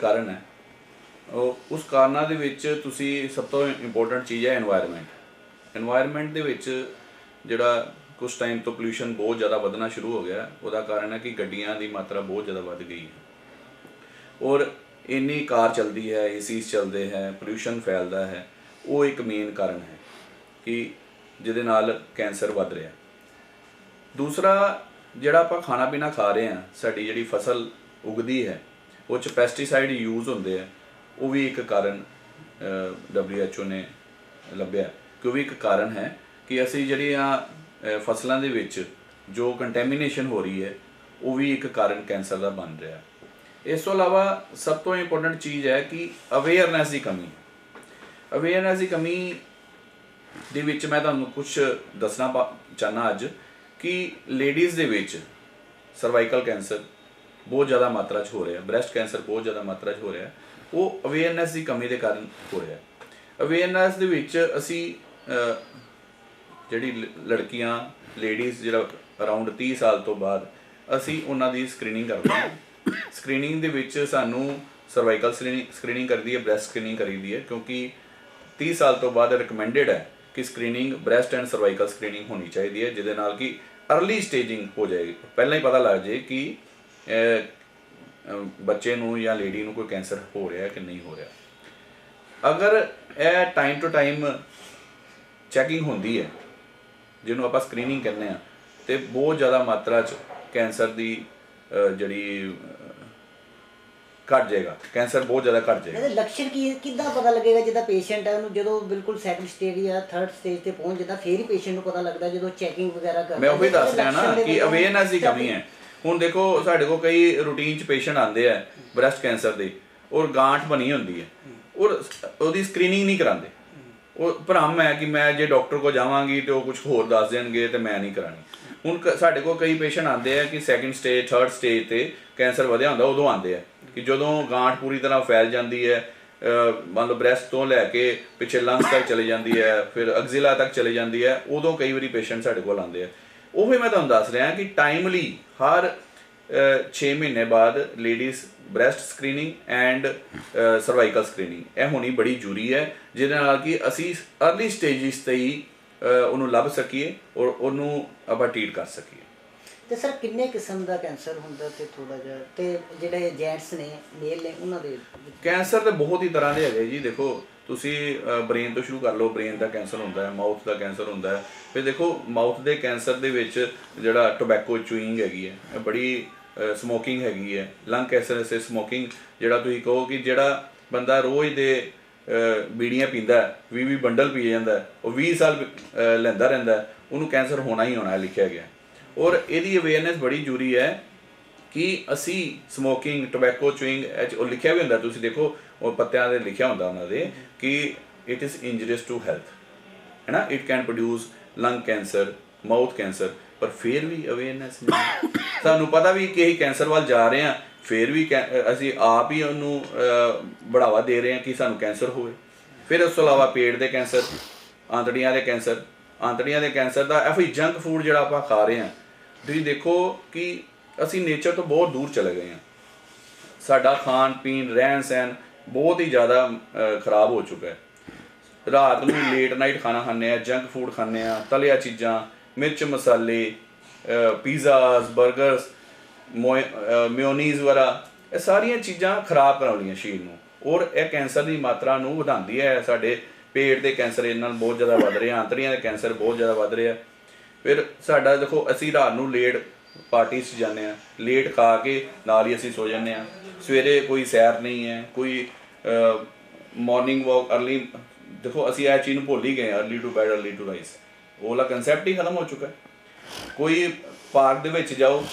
ਕਾਰਨ ਹੈ। ਉਸ ਕਾਰਨਾਂ ਦੇ ਵਿੱਚ ਤੁਸੀਂ ਸਭ ਤੋਂ ਇੰਪੋਰਟੈਂਟ ਚੀਜ਼ ਹੈ এনवायरमेंट এনवायरमेंट ਦੇ ਵਿੱਚ ਜਿਹੜਾ ਕੁਝ ਟਾਈਮ ਤੋਂ ਪੋਲੂਸ਼ਨ ਬਹੁਤ ਜ਼ਿਆਦਾ ਵਧਣਾ ਸ਼ੁਰੂ ਹੋ ਗਿਆ, ਉਹਦਾ ਕਾਰਨ ਹੈ ਕਿ ਗੱਡੀਆਂ ਦੀ ਮਾਤਰਾ ਬਹੁਤ ਜ਼ਿਆਦਾ ਵੱਧ ਗਈ ਹੈ। ਔਰ ਇੰਨੀ ਕਾਰ ਚੱਲਦੀ ਹੈ ਏਸੀਸ ਚੱਲਦੇ ਹੈ ਪੋਲੂਸ਼ਨ ਫੈਲਦਾ ਹੈ, ਉਹ ਇੱਕ ਮੇਨ ਕਾਰਨ ਹੈ ਕਿ ਜਿਹਦੇ ਨਾਲ ਕੈਂਸਰ ਵੱਧ ਰਿਹਾ। ਦੂਸਰਾ, ਜਿਹੜਾ ਆਪਾਂ ਖਾਣਾ ਪੀਣਾ ਖਾ ਰਹੇ ਹਾਂ, ਸਾਡੀ ਜਿਹੜੀ ਫਸਲ ਉਗਦੀ ਹੈ ਉਹ ਚ ਪੈਸਟੀਸਾਈਡ ਯੂਜ਼ ਹੁੰਦੇ ਆ, ਉਹ ਵੀ ਇੱਕ ਕਾਰਨ WHO ਨੇ ਲੱਭਿਆ। ਕਿ ਉਹ ਵੀ ਇੱਕ ਕਾਰਨ ਹੈ ਕਿ ਅਸੀਂ ਜਿਹੜੀਆਂ ਫਸਲਾਂ ਦੇ ਵਿੱਚ ਜੋ ਕੰਟੈਮੀਨੇਸ਼ਨ ਹੋ ਰਹੀ ਹੈ, ਉਹ ਵੀ ਇੱਕ ਕਾਰਨ ਕੈਂਸਰ ਦਾ ਬਣ ਰਿਹਾ। ਇਸ ਤੋਂ ਇਲਾਵਾ ਸਭ ਤੋਂ ਇੰਪੋਰਟੈਂਟ ਚੀਜ਼ ਹੈ ਕਿ ਅਵੇਅਰਨੈਸ ਦੀ ਕਮੀ। ਅਵੇਅਰਨੈਸ ਦੀ ਕਮੀ ਦੇ ਵਿੱਚ ਮੈਂ ਤੁਹਾਨੂੰ ਕੁਝ ਦੱਸਣਾ ਪਾ- ਚਾਹੁੰਦਾ ਅੱਜ ਕਿ ਲੇਡੀਜ਼ ਦੇ ਵਿੱਚ ਸਰਵਾਈਕਲ ਕੈਂਸਰ ਬਹੁਤ ਜ਼ਿਆਦਾ ਮਾਤਰਾ 'ਚ ਹੋ ਰਿਹਾ ਬ੍ਰੈਸਟ ਕੈਂਸਰ ਬਹੁਤ ਜ਼ਿਆਦਾ ਮਾਤਰਾ 'ਚ ਹੋ ਰਿਹਾ ਉਹ ਅਵੇਅਰਨੈਸ ਦੀ ਕਮੀ ਦੇ ਕਾਰਨ ਹੋ ਰਿਹਾ ਅਵੇਅਰਨੈਸ ਦੇ ਵਿੱਚ ਅਸੀਂ ਜਿਹੜੀ ਲ- ਲੜਕੀਆਂ ਲੇਡੀਜ਼ ਜਿਹੜਾ ਅਰਾਊਂਡ 30 ਸਾਲ ਤੋਂ ਬਾਅਦ ਅਸੀਂ ਉਹਨਾਂ ਦੀ ਸਕਰੀਨਿੰਗ ਕਰਦੇ ਹਾਂ। ਸਕਰੀਨਿੰਗ ਦੇ ਵਿੱਚ ਸਾਨੂੰ ਸਰਵਾਈਕਲ ਸਕਰੀਨਿੰਗ ਕਰਦੀ ਹੈ ਬ੍ਰੈਸਟ ਸਕਰੀਨਿੰਗ ਕਰੀਦੀ ਹੈ ਕਿਉਂਕਿ 30 ਸਾਲ ਤੋਂ ਬਾਅਦ ਰਿਕਮੈਂਡਡ ਹੈ ਕਿ screening breast and cervical screening ਹੋਣੀ ਚਾਹੀਦੀ ਹੈ, ਜਿਹਦੇ ਨਾਲ ਕਿ अर्ਲੀ ਸਟੇਜਿੰਗ ਹੋ ਜਾਏਗੀ ਪਹਿਲਾਂ ਹੀ ਪਤਾ ਲੱਗ ਜਾਏ ਕਿ ਬੱਚੇ ਨੂੰ ਜਾਂ ਲੇਡੀ ਨੂੰ ਕੋਈ ਕੈਂਸਰ ਹੋ ਰਿਹਾ ਕਿ ਨਹੀਂ ਹੋ ਰਿਹਾ? ਅਗਰ ਇਹ ਟਾਈਮ ਟੂ ਟਾਈਮ ਚੈਕਿੰਗ ਹੁੰਦੀ ਹੈ ਜਿਹਨੂੰ ਆਪਾਂ ਸਕਰੀਨਿੰਗ ਕਹਿੰਦੇ ਆ ਤੇ ਬਹੁਤ ਜ਼ਿਆਦਾ ਮਾਤਰਾ ਚ ਕੈਂਸਰ ਦੀ ਜਿਹੜੀ ਘਟ ਜਾਏਗਾ। ਕੈਂਸਰ ਬਹੁਤ ਜ਼ਿਆਦਾ ਘਟ ਜਾਏਗਾ। ਇਹਦੇ ਲੱਛਣ ਕੀ ਕਿੱਦਾਂ ਪਤਾ ਲੱਗੇਗਾ ਜਿਹਦਾ ਪੇਸ਼ੈਂਟ ਹੈ ਉਹਨੂੰ ਜਦੋਂ ਬਿਲਕੁਲ ਸੈਕੰਡ ਸਟੇਜ ਜਾਂ ਥਰਡ ਸਟੇਜ ਤੇ ਪਹੁੰਚ ਜਾਂਦਾ ਫੇਰ ਹੀ ਪੇਸ਼ੈਂਟ ਨੂੰ ਪਤਾ ਲੱਗਦਾ ਜਦੋਂ ਚੈਕਿੰਗ ਵਗੈਰਾ ਕਰਦਾ। ਮੈਂ ਉਹੀ ਇਹਦੇ ਦੱਸ ਰਿਹਾ ਨਾ ਕਿ ਅਵੇਅਰਨੈਸ ਦੀ ਕਮੀ ਹੈ। ਹੁਣ ਦੇਖੋ ਸਾਡੇ ਕੋਲ ਕਈ ਰੂਟੀਨ ਚ ਪੇਸ਼ੈਂਟ ਆਉਂਦੇ ਆ ਬ੍ਰੈਸਟ ਕੈਂਸਰ ਦੇ, ਔਰ ਗਾਂਠ ਬਣੀ ਹੁੰਦੀ ਹੈ, ਔਰ ਉਹਦੀ ਸਕਰੀਨਿੰਗ ਨਹੀਂ ਕਰਾਉਂਦੇ। ਉਹ ਭਰਮ ਹੈ ਕਿ ਮੈਂ ਜੇ ਡਾਕਟਰ ਕੋ ਜਾਵਾਂਗੀ ਤੇ ਉਹ ਕੁਝ ਹੋਰ ਦੱਸ ਦੇਣਗੇ ਤੇ ਮੈਂ ਨਹੀਂ ਕਰਾਣੀ ਹੁਣ ਕ- ਸਾਡੇ ਕੋਲ ਕਈ ਪੇਸ਼ੈਂਟ ਆਉਂਦੇ ਆ ਕਿ ਸੈਕੰਡ ਸਟੇਜ ਥਰਡ ਸਟੇਜ ਤੇ ਕੈਂਸਰ ਵਧਿਆ ਹੁੰਦਾ, ਉਦੋਂ ਆਉਂਦੇ ਆ ਕਿ ਜਦੋਂ ਗਾਂਠ ਪੂਰੀ ਤਰ੍ਹਾਂ ਫੈਲ ਜਾਂਦੀ ਹੈ, ਅਹ ਮੰਨ ਲਓ ਬ੍ਰੈਸਟ ਤੋਂ ਲੈ ਕੇ ਪਿੱਛੇ ਲੰਗਸ ਤੱਕ ਚਲੀ ਜਾਂਦੀ ਹੈ, ਫਿਰ ਅਗਜ਼ਿਲਾ ਤੱਕ ਚਲੀ ਜਾਂਦੀ ਹੈ, ਉਦੋਂ ਕਈ ਵਾਰੀ ਪੇਸ਼ੈਂਟ ਸਾਡੇ ਕੋਲ ਆਉਂਦੇ ਆ। ਉਹ ਵੀ ਮੈਂ ਤੁਹਾਨੂੰ ਦੱਸ ਰਿਹਾ ਕਿ ਟਾਈਮਲੀ ਹਰ 6 ਮਹੀਨੇ ਬਾਅਦ ladies breast screening and cervical screening ਇਹ ਹੋਣੀ ਬੜੀ ਜ਼ਰੂਰੀ ਹੈ ਜਿਹਦੇ ਨਾਲ ਕਿ ਅਸੀਂ अर्ਲੀ ਸਟੇਜਿਸ ਤੇ ਹੀ ਉਹਨੂੰ ਲੱਭ ਸਕੀਏ ਔਰ ਉਹਨੂੰ ਆਪਾਂ ਟ੍ਰੀਟ ਕਰ ਸਕੀਏ। ਤੇ ਸਰ ਕਿੰਨੇ ਕਿਸਮ ਦਾ ਕੈਂਸਰ ਹੁੰਦਾ ਤੇ ਥੋੜਾ ਜਿਹਾ? ਤੇ ਜਿਹੜੇ ਜੈਂਟਸ ਨੇ ਮੇਲ ਨੇ ਉਹਨਾਂ ਦੇ ਕੈਂਸਰ ਤੇ ਬਹੁਤ ਹੀ ਤਰ੍ਹਾਂ ਦੇ ਹੈਗੇ ਜੀ ਦੇਖੋ ਤੁਸੀਂ ਬ੍ਰੇਨ ਤੋਂ ਸ਼ੁਰੂ ਕਰ ਲਓ ਬ੍ਰੇਨ ਦਾ ਕੈਂਸਰ ਹੁੰਦਾ ਹੈ ਮਾਊਥ ਦਾ ਕੈਂਸਰ ਹੁੰਦਾ ਹੈ। ਫਿਰ ਦੇਖੋ ਮਾਊਥ ਦੇ ਕੈਂਸਰ ਦੇ ਵਿੱਚ ਜਿਹੜਾ ਟੋਬੈਕੋ ਚੂਇੰਗ ਹੈਗੀ ਹੈ ਬੜੀ ਸਮੋਕਿੰਗ ਹੈਗੀ ਹੈ। ਲੰਗ ਕੈਂਸਰ ਸੇ ਸਮੋਕਿੰਗ ਜਿਹੜਾ ਤੁਸੀਂ ਕਹੋ ਕਿ ਜਿਹੜਾ ਬੰਦਾ ਰੋਜ਼ ਦੇ ਬੀੜੀਆਂ ਪੀਂਦਾ 20 20 ਬੰਡਲ ਪੀ ਜਾਂਦਾ ਉਹ 20 ਸਾਲ ਲੈਂਦਾ ਰਹਿੰਦਾ ਉਹਨੂੰ ਕੈਂਸਰ ਹੋਣਾ ਹੀ ਹੋਣਾ ਲਿਖਿਆ ਗਿਆ ਔਰ ਇਹਦੀ ਅਵੇਅਰਨੈਸ ਬੜੀ ਜ਼ਰੂਰੀ ਹੈ ਕਿ ਅਸੀਂ ਸਮੋਕਿੰਗ ਟੋਬੈਕੋ ਚੂਇੰਗ ਉਹ ਲਿਖਿਆ ਵੀ ਹੁੰਦਾ ਤੁਸੀਂ ਦੇਖੋ, ਉਹ ਪੱਤਿਆਂ ਦੇ ਲਿਖਿਆ ਹੁੰਦਾ ਉਹਨਾਂ ਦੇ ਕਿ it is injurious to health ਹੈ ਨਾ? It can produce lung cancer mouth cancer ਪਰ ਫਿਰ ਵੀ ਅਵੇਅਰਨੈਸ ਨਹੀਂ ਸਾਨੂੰ ਪਤਾ ਵੀ ਕਿ ਅਸੀਂ ਕੈਂਸਰ ਵੱਲ ਜਾ ਰਹੇ ਹਾਂ, ਫਿਰ ਵੀ ਕੈ- ਅਸੀਂ ਆਪ ਹੀ ਉਹਨੂੰ ਬੜਾਵਾ ਦੇ ਰਹੇ ਹਾਂ ਕਿ ਸਾਨੂੰ ਕੈਂਸਰ ਹੋਵੇ। ਫਿਰ ਉਸ ਤੋਂ ਇਲਾਵਾ ਪੇਟ ਦੇ ਕੈਂਸਰ ਆਂਤੜੀਆਂ ਦੇ ਕੈਂਸਰ ਆਂਤੜੀਆਂ ਦੇ ਕੈਂਸਰ ਦਾ ਇਹ ਵੀ ਜੰਕ ਫੂਡ ਜਿਹੜਾ ਆਪਾਂ ਖਾ ਰਹੇ ਹਾਂ। ਤੁਸੀਂ ਦੇਖੋ ਕਿ ਅਸੀਂ ਨੇਚਰ ਤੋਂ ਬਹੁਤ ਦੂਰ ਚਲੇ ਗਏ ਹਾਂ। ਸਾਡਾ ਖਾਣ ਪੀਣ ਰਹਿਣ ਸਹਿਣ ਬਹੁਤ ਹੀ ਜ਼ਿਆਦਾ ਖਰਾਬ ਹੋ ਚੁੱਕਾ ਹੈ। ਰਾਤ ਨੂੰ ਲੇਟ ਨਾਈਟ ਖਾਣਾ ਖਾਂਦੇ ਆ ਜੰਕ ਫੂਡ ਖਾਂਦੇ ਆ ਤਲਿਆ ਚੀਜ਼ਾਂ, ਮਿਰਚ ਮਸਾਲੇ ਪੀਜ਼ਾਸ 버ਗਰਸ ਮਿਓਨੀਜ਼ ਵਗੈਰਾ, ਇਹ ਸਾਰੀਆਂ ਚੀਜ਼ਾਂ ਖਰਾਬ ਕਰਾਉਂਦੀਆਂ ਸਰੀਰ ਨੂੰ। ਔਰ ਇਹ ਕੈਂਸਰ ਦੀ ਮਾਤਰਾ ਨੂੰ ਵਧਾਉਂਦੀ ਹੈ। ਸਾਡੇ ਪੇਟ ਦੇ ਕੈਂਸਰ ਇਹਨਾਂ ਨਾਲ ਬਹੁਤ ਜ਼ਿਆਦਾ ਵੱਧ ਰਿਹਾ ਆਂਤੜੀਆਂ ਦੇ ਕੈਂਸਰ ਬਹੁਤ ਜ਼ਿਆਦਾ ਵੱਧ ਰਿਹਾ ਫਿਰ ਸਾਡਾ ਦੇਖੋ, ਅਸੀਂ ਰਾਤ ਨੂੰ ਲੇਟ ਪਾਰਟੀ 'ਚ ਜਾਂਦੇ ਆ ਲੇਟ ਖਾ ਕੇ ਨਾਲ ਹੀ ਅਸੀਂ ਸੋ ਜਾਂਦੇ ਆ ਸਵੇਰੇ ਕੋਈ ਸੈਰ ਨਹੀਂ ਹੈ, ਕੋਈ ਮਾਰਨਿੰਗ ਵਾਕ ਅਰਲੀ ਦੇਖੋ, ਅਸੀਂ ਇਹ ਚੀਜ਼ ਨੂੰ ਭੁੱਲ ਹੀ ਗਏ early to bed early to rise ਉਹਲਾ concept ਹੀ ਖਤਮ ਹੋ ਚੁੱਕਾ ਕੋਈ ਪਾਰਕ ਦੇ ਵਿੱਚ ਜਾਓ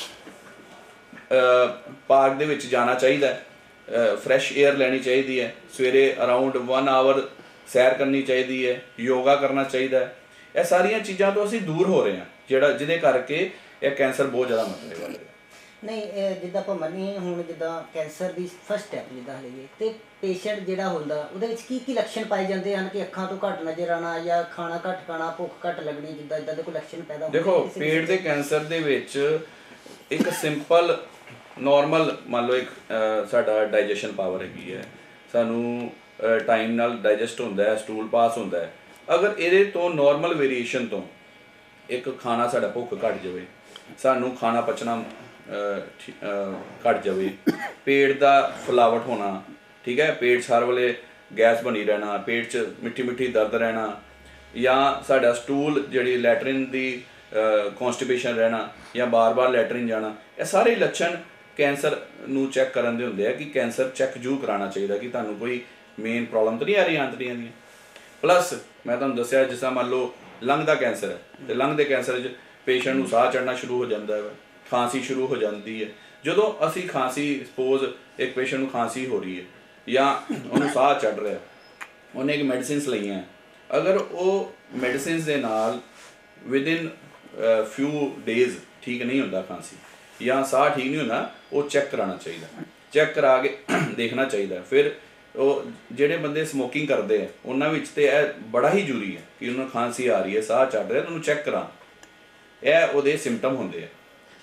ਪਾਰਕ ਦੇ ਵਿੱਚ ਜਾਣਾ ਚਾਹੀਦਾ ਫਰੈਸ਼ 에ਅਰ ਲੈਣੀ ਚਾਹੀਦੀ ਹੈ। ਸਵੇਰੇ ਅਰਾਊਂਡ 1 ਆਵਰ ਸੈਰ ਕਰਨੀ ਚਾਹੀਦੀ ਹੈ, ਯੋਗਾ ਕਰਨਾ ਚਾਹੀਦਾ ਇਹ ਸਾਰੀਆਂ ਚੀਜ਼ਾਂ ਤੋਂ ਅਸੀਂ ਦੂਰ ਹੋ ਰਹੇ ਹਾਂ, ਜਿਹੜਾ, ਜਿਹਦੇ ਕਰਕੇ ਇਹ ਕੈਂਸਰ ਬਹੁਤ ਜ਼ਿਆਦਾ ਮਤਲਬ ਨਹੀਂ ਇਹ ਜਿੱਦਾਂ ਆਪਾਂ ਮੰਨੀਏ ਹੁਣ ਜਿੱਦਾਂ ਕੈਂਸਰ ਦੀ ਫਸਟ ਸਟੈਪ ਜਿੱਦਾਂ ਲਈਏ ਤੇ ਪੇਸ਼ੈਂਟ ਜਿਹੜਾ ਹੁੰਦਾ ਉਹਦੇ ਵਿੱਚ ਕੀ ਕੀ ਲੱਛਣ ਪਾਏ ਜਾਂਦੇ ਹਨ ਕਿ ਅੱਖਾਂ ਤੋਂ ਘੱਟ ਨਜ਼ਰ ਆਣਾ ਜਾਂ ਖਾਣਾ ਘੱਟ ਖਾਣਾ ਭੁੱਖ ਘੱਟ ਲੱਗਣੀ ਜਿੱਦਾਂ ਇਦਾਂ ਦੇ ਕੋਈ ਲੱਛਣ ਪੈਦਾ ਹੁੰਦੇ ਦੇਖੋ ਪੇਟ ਦੇ ਕੈਂਸਰ ਦੇ ਵਿੱਚ ਇੱਕ ਸਿੰਪਲ ਨਾਰਮਲ ਮੰਨ ਲਓ ਇੱਕ ਸਾਡਾ ਡਾਈਜੈਸ਼ਨ ਪਾਵਰ ਹੈਗੀ ਹੈ। ਸਾਨੂੰ ਟਾਈਮ ਨਾਲ ਡਾਈਜੈਸਟ ਹੁੰਦਾ ਹੈ ਸਟੂਲ ਪਾਸ ਹੁੰਦਾ ਹੈ। ਅਗਰ ਇਹਦੇ ਤੋਂ ਨਾਰਮਲ ਵੇਰੀਏਸ਼ਨ ਤੋਂ ਇੱਕ ਖਾਣਾ ਸਾਡਾ ਭੁੱਖ ਘਟ ਜਾਵੇ ਸਾਨੂੰ ਖਾਣਾ ਪਚਣਾ ਘਟ ਜਾਵੇ। ਪੇਟ ਦਾ ਫੁਲਾਵਟ ਹੋਣਾ, ਠੀਕ ਹੈ? ਪੇਟ 'ਚ ਵੇਲੇ ਗੈਸ ਬਣੀ ਰਹਿਣਾ, ਪੇਟ 'ਚ ਮਿੱਠੀ ਮਿੱਠੀ ਦਰਦ ਰਹਿਣਾ, ਜਾਂ ਸਾਡਾ ਸਟੂਲ ਜਿਹੜੀ ਲੈਟਰਿਨ ਦੀ ਕਨਸਟੀਪੇਸ਼ਨ ਰਹਿਣਾ, ਜਾਂ ਬਾਰ-ਬਾਰ ਲੈਟਰਿਨ ਜਾਣਾ, ਇਹ ਸਾਰੇ ਲੱਛਣ ਕੈਂਸਰ ਨੂੰ ਚੈੱਕ ਕਰਨ ਦੇ ਹੁੰਦੇ ਆ ਕਿ ਕੈਂਸਰ ਚੈੱਕ ਜੂ ਕਰਾਉਣਾ ਚਾਹੀਦਾ ਕਿ ਤੁਹਾਨੂੰ ਕੋਈ ਮੇਨ ਪ੍ਰੋਬਲਮ ਤਾਂ ਨਹੀਂ ਆ ਰਹੀ ਆਂਤੜੀਆਂ ਦੀਆਂ। ਪਲੱਸ ਮੈਂ ਤੁਹਾਨੂੰ ਦੱਸਿਆ, ਜਿਸ ਤਰ੍ਹਾਂ ਮੰਨ ਲਓ ਲੰਗ ਦਾ ਕੈਂਸਰ ਹੈ, ਤੇ ਲੰਗ ਦੇ ਕੈਂਸਰ 'ਚ ਪੇਸ਼ੈਂਟ ਨੂੰ ਸਾਹ ਚੜਨਾ ਸ਼ੁਰੂ ਹੋ ਜਾਂਦਾ ਹੈ ਖਾਂਸੀ ਸ਼ੁਰੂ ਹੋ ਜਾਂਦੀ ਹੈ। ਜਦੋਂ ਅਸੀਂ ਖਾਂਸੀ ਸਪੋਜ਼ ਇੱਕ ਪੇਸ਼ੈਂਟ ਨੂੰ ਖਾਂਸੀ ਹੋ ਰਹੀ ਹੈ ਜਾਂ ਉਹਨੂੰ ਸਾਹ ਚੜ ਰਿਹਾ, ਉਹਨੇ ਇੱਕ ਮੈਡੀਸਿਨਸ ਲਈਆਂ। ਅਗਰ ਉਹ ਮੈਡੀਸਿਨਸ ਦੇ ਨਾਲ ਵਿਦਿਨ ਫਿਊ ਡੇਜ਼ ਠੀਕ ਨਹੀਂ ਹੁੰਦਾ ਖਾਂਸੀ ਜਾਂ ਸਾਹ ਠੀਕ ਨਹੀਂ ਹੁੰਦਾ, ਉਹ ਚੈੱਕ ਕਰਾਉਣਾ ਚਾਹੀਦਾ। ਚੈੱਕ ਕਰਾ ਕੇ ਦੇਖਣਾ ਚਾਹੀਦਾ। ਫਿਰ ਉਹ ਜਿਹੜੇ ਬੰਦੇ ਸਮੋਕਿੰਗ ਕਰਦੇ ਆ, ਉਹਨਾਂ ਵਿੱਚ ਤੇ ਇਹ ਬੜਾ ਹੀ ਜ਼ਰੂਰੀ ਹੈ ਕਿ ਉਹਨਾਂ ਨੂੰ ਖਾਂਸੀ ਆ ਰਹੀ ਹੈ, ਸਾਹ ਚੜ ਰਿਹਾ ਤਾਂ ਉਹਨੂੰ ਚੈੱਕ ਕਰਾਂ ਇਹ ਉਹਦੇ ਸਿੰਪਟਮ ਹੁੰਦੇ ਆ।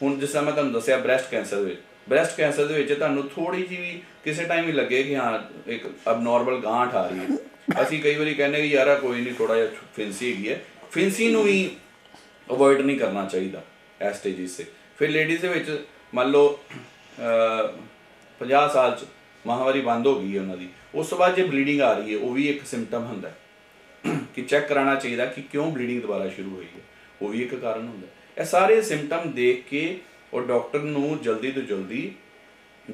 ਹੁਣ ਜਿਸ ਤਰ੍ਹਾਂ ਮੈਂ ਤੁਹਾਨੂੰ ਦੱਸਿਆ ਬ੍ਰੈਸਟ ਕੈਂਸਰ ਦੇ ਵਿੱਚ। ਬ੍ਰੈਸਟ ਕੈਂਸਰ ਦੇ ਵਿੱਚ ਤੁਹਾਨੂੰ ਥੋੜੀ ਜਿਹੀ ਵੀ ਕਿਸੇ ਟਾਈਮ ਵੀ ਲੱਗੇ ਕਿ ਹਾਂ ਇੱਕ ਅਬਨੋਰਮਲ ਗਾਂਠ ਆ ਰਹੀ ਹੈ। ਅਸੀਂ ਕਈ ਵਾਰੀ ਕਹਿੰਦੇ ਕਿ ਯਾਰਾ ਕੋਈ ਨਹੀਂ ਥੋੜਾ ਜਿਹਾ ਫਿੰਸੀ ਹੈਗੀ ਹੈ। ਫਿੰਸੀ ਨੂੰ ਵੀ ਅਵੋਇਡ ਨਹੀਂ ਕਰਨਾ ਚਾਹੀਦਾ ਇਸ ਸਟੇਜਿਸ ਤੇ। ਫਿਰ ਲੇਡੀਜ਼ ਦੇ ਵਿੱਚ ਮੰਨ ਲਓ ਅਹ, 50 ਸਾਲ ਚ ਮਹਾਵਾਰੀ ਬੰਦ ਹੋ ਗਈ ਹੈ ਉਹਨਾਂ ਦੀ। ਉਸ ਤੋਂ ਬਾਅਦ ਜੇ ਬਲੀਡਿੰਗ ਆ ਰਹੀ ਹੈ ਉਹ ਵੀ ਇੱਕ ਸਿੰਪਟਮ ਹੁੰਦਾ ਹੈ। ਕਿ ਚੈੱਕ ਕਰਾਉਣਾ ਚਾਹੀਦਾ ਕਿ ਕਿਉਂ ਬਲੀਡਿੰਗ ਦੁਬਾਰਾ ਸ਼ੁਰੂ ਹੋਈ ਹੈ। ਉਹ ਵੀ ਇੱਕ ਕਾਰਨ ਹੁੰਦਾ ਹੈ। ਇਹ ਸਾਰੇ ਸਿੰਪਟਮ ਦੇਖ ਕੇ ਉਹ ਡਾਕਟਰ ਨੂੰ ਜਲਦੀ ਤੋਂ ਜਲਦੀ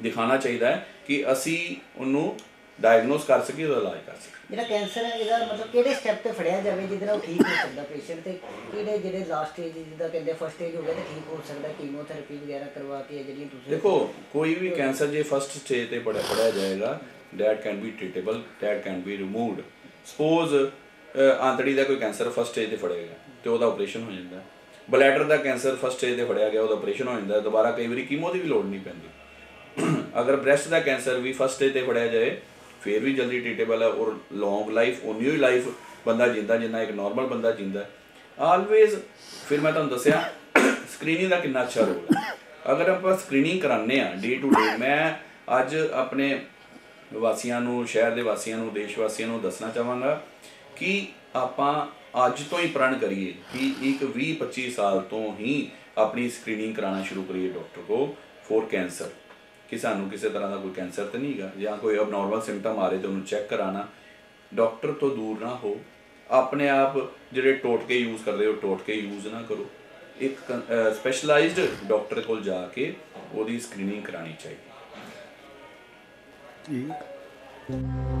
ਦਿਖਾਣਾ ਚਾਹੀਦਾ ਹੈ ਕਿ ਅਸੀਂ ਉਹਨੂੰ ਡਾਇਗਨੋਸ ਕਰ ਸਕੀਏ ਉਹਦਾ ਇਲਾਜ ਕਰ ਸਕੀਏ। ਜਿਹੜਾ ਕੈਂਸਰ ਹੈ ਇਹਦਾ ਮਤਲਬ ਕਿਹੜੇ ਸਟੈਪ ਤੇ ਫੜਿਆ ਜਾਵੇ ਜਿਹਦੇ ਨਾਲ ਉਹ ਠੀਕ ਹੋ ਸਕਦਾ ਪੇਸ਼ੈਂਟ ਤੇ? ਕਿਹੜੇ ਜਿਹੜੇ ਲਾਸਟ ਸਟੇਜ ਜਿੱਦਾਂ ਕਹਿੰਦੇ ਫਸਟ ਸਟੇਜ ਹੋ ਗਿਆ ਤੇ ਠੀਕ ਹੋ ਸਕਦਾ ਕੀਮੋਥੈਰੇਪੀ ਵਗੈਰਾ ਕਰਵਾ ਕੇ ਜਿਹੜੀਆਂ ਤੁਸੀਂ ਦੇਖੋ ਕੋਈ ਵੀ ਕੈਂਸਰ ਜੇ ਫਸਟ ਸਟੇਜ ਤੇ ਪੜਿਆ ਪੜਿਆ ਜਾਏਗਾ that can be treatable that can be removed. Suppose ਆਂਤੜੀ ਦਾ ਕੋਈ ਕੈਂਸਰ ਫਸਟ ਸਟੇਜ ਤੇ ਫੜੇਗਾ ਤੇ ਉਹਦਾ ਆਪਰੇਸ਼ਨ ਹੋ ਜਾਂਦਾ। ਬਲੈਡਰ ਦਾ ਕੈਂਸਰ ਫਸਟ ਸਟੇਜ ਤੇ ਫੜਿਆ ਗਿਆ, ਉਹਦਾ ਆਪਰੇਸ਼ਨ ਹੋ ਜਾਂਦਾ ਦੁਬਾਰਾ ਕਈ ਵਾਰੀ ਕੀਮੋ ਦੀ ਵੀ ਲੋੜ ਨਹੀਂ ਪੈਂਦੀ। ਅਗਰ ਬ੍ਰੈਸਟ ਦਾ ਕੈਂਸਰ ਵੀ ਫਸਟ ਸਟੇਜ ਤੇ ਫੜਿਆ ਜਾਏ, ਫਿਰ ਵੀ ਜਲਦੀ ਟ੍ਰੀਟੇਬਲ ਹੈ, ਔਰ ਲੌਂਗ ਲਾਈਫ ਓਨੀ ਹੀ ਲਾਈਫ ਬੰਦਾ ਜਿੰਦਾ ਜਿੰਨਾ ਇੱਕ ਨਾਰਮਲ ਬੰਦਾ ਜਿੰਦਾ ਆਲਵੇਜ਼ ਫਿਰ ਮੈਂ ਤੁਹਾਨੂੰ ਦੱਸਿਆ ਸਕਰੀਨਿੰਗ ਦਾ ਕਿੰਨਾ ਅੱਛਾ ਰੋਲ ਹੈ। ਅਗਰ ਆਪਾਂ ਸਕਰੀਨਿੰਗ ਕਰਾਉਂਦੇ ਆ ਡੇ ਟੂ ਡੇ ਮੈਂ ਅੱਜ ਆਪਣੇ ਵਾਸੀਆਂ ਨੂੰ, ਸ਼ਹਿਰ ਦੇ ਵਾਸੀਆਂ ਨੂੰ ਦੇਸ਼ ਵਾਸੀਆਂ ਨੂੰ ਦੱਸਣਾ ਚਾਹਾਂਗਾ ਕਿ ਆਪਾਂ ਅੱਜ ਤੋਂ ਹੀ ਪ੍ਰਣ ਕਰੀਏ ਕਿ ਇੱਕ 20 25 ਸਾਲ ਤੋਂ ਹੀ ਆਪਣੀ ਸਕਰੀਨਿੰਗ ਕਰਾਉਣਾ ਸ਼ੁਰੂ ਕਰੀਏ ਡਾਕਟਰ ਕੋ ਫੋਰ ਕੈਂਸਰ ਕਿ ਸਾਨੂੰ ਕਿਸੇ ਤਰ੍ਹਾਂ ਦਾ ਕੋਈ ਕੈਂਸਰ ਤਾਂ ਨਹੀਂਗਾ ਜਾਂ ਕੋਈ ਅਬਨੋਰਮਲ ਸਿੰਪਟਮ ਆ ਰਹੇ ਤੇ ਉਹਨੂੰ ਚੈੱਕ ਕਰਾਣਾ ਡਾਕਟਰ ਤੋਂ ਦੂਰ ਨਾ ਹੋ। ਆਪਣੇ ਆਪ ਜਿਹੜੇ ਟੋਟਕੇ ਯੂਜ਼ ਕਰਦੇ ਹੋ ਟੋਟਕੇ ਯੂਜ਼ ਨਾ ਕਰੋ। ਇੱਕ ਸਪੈਸ਼ਲਾਈਜ਼ਡ ਡਾਕਟਰ ਕੋਲ ਜਾ ਕੇ ਉਹਦੀ ਸਕਰੀਨਿੰਗ ਕਰਾਣੀ ਚਾਹੀਦੀ। ਠੀਕ।